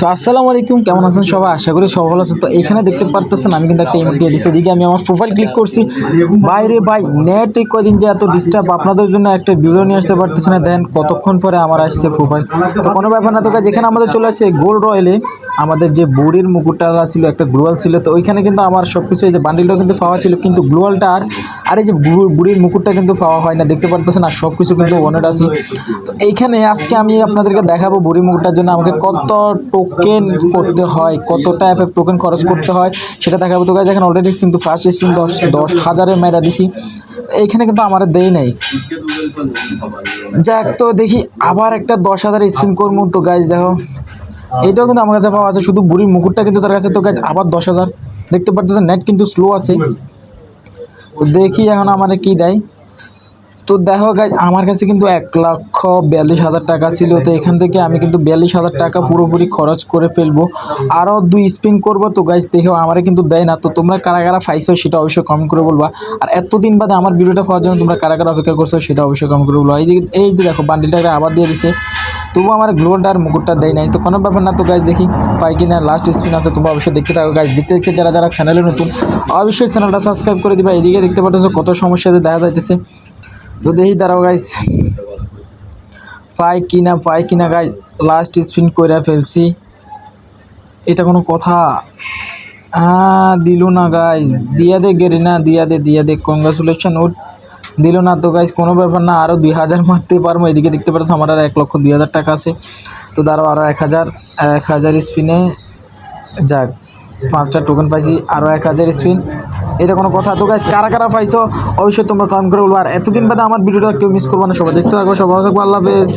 তো আসসালামু আলাইকুম, কেমন আছেন সবাই? আশা করি সবাই ভালো আছেন। তো এখানে দেখতে পারতেছেন, আমি কিন্তু একটা ইমেল দিয়ে এদিকে আমি আমার প্রোফাইল ক্লিক করছি। বাইরে ভাই নেট কদিন যে এত ডিস্টার্ব আপনাদের জন্য একটা ভিডিও নিয়ে আসতে পারতেছে না। দেন কতক্ষণ পরে আমার আসছে প্রোফাইল তো কোনো ব্যাপার না, তো যেখানে আমাদের চলে আসছে গোল্ড রয়েলে আমাদের যে বুড়ির মুকুটটা ছিল, একটা গ্লোয়াল ছিল। তো ওইখানে কিন্তু আমার সব কিছু এই যে বান্ডিলটাও কিন্তু পাওয়া ছিল। কিন্তু গ্লোয়ালটা আর আর এই যে বুড়ির মুকুটটা কিন্তু পাওয়া হয় না, দেখতে পারতেছেন আর সব কিছু কিন্তু ওনেট আছে। তো এইখানে আজকে আমি আপনাদেরকে দেখাবো বুড়ি মুকুটটার জন্য আমাকে কত টোকেন করতে হয় কতটা এফ টোকেন খরচ করতে হয়, সেটা দেখাবো। তো গাছ এখন অলরেডি কিন্তু ফার্স্ট স্পিন দশ দশ হাজারে মেয়েরা দিছি। এইখানে কিন্তু আমার দেই নাই। যাক, তো দেখি আবার একটা দশ হাজার স্পিন করব। তো গাছ দেখো, এটাও কিন্তু আমার কাছে পাওয়া আছে। শুধু বুড়ির মুকুটটা কিন্তু তার কাছে। তো গাছ আবার দশ হাজার। দেখতে পারতেছেন নেট কিন্তু স্লো আছে। দেখি এখন আমার কি দেয়। তো দেখো গাইজ আমার কাছে কিন্তু এক লক্ষ বিয়াল্লিশ হাজার টাকা ছিল, তো এখান থেকে আমি কিন্তু বিয়াল্লিশ হাজার টাকা পুরোপুরি খরচ করে ফেলব। আরও দুই স্পিন করব তো গাইজ দেখেও আমারে কিন্তু দেয় না, তো তোমরা কারা কারা পাইছো সেটা অবশ্যই কমেন্ট করে বলবা। আর এতদিন বাদে আমার ভিডিওটা পাওয়ার জন্য তোমরা কারা কারা অপেক্ষা করছ সেটা অবশ্যই কমেন্ট করে বলবা। এই এই দেখো বান্ডিলটাকে আবার দিয়ে দিছে। তবুও আমার গ্লোলটা আর মুকুটটা দেয় নাই। তো কোনো ব্যাপার না তো গাইজ দেখি পাই কিনা লাস্ট স্পিন আছে তোমরা অবশ্যই দেখতে থাকো। গাছ দেখতে দেখতে যারা যারা চ্যানেলে নতুন, অবশ্যই চ্যানেলটা সাবস্ক্রাইব করে দিবা। এদিকে দেখতে পাচ্ছ কত সমস্যা যে দেখা যাইতেছে। তো দেখি, দাঁড়াও গাইস পাই কিনা পাই কিনা গাই লাস্ট স্পিন কইরা ফেলছি। এটা কোনো কথা? হ্যাঁ দিল না গাইস দিয়া দে গেরি না দিয়া দে দিয়া দে। কংগ্রাচুলেশন উঠ। দিল না। তো গাইজ কোনো ব্যাপার না আরও দুই হাজার মারতে পারব। এদিকে দেখতে পাচ্ছ আমার আর এক লক্ষ দুই হাজার টাকা আছে। তো দাঁড়াও আরও এক হাজার এক হাজার স্পিনে যাক, পাঁচটা টোকেন পাইছি আরও এক হাজার স্পিন এটা কোনো কথা। তো গাইস কারা কারা পাইছো, অবশ্যই তোমরা কমেন্ট করে বলব। আর এতদিন বাদে আমার ভিডিওটা কেউ মিস করব না। সবাই দেখতে থাকব সবাই থাকব আল্লাহ হাফেজ।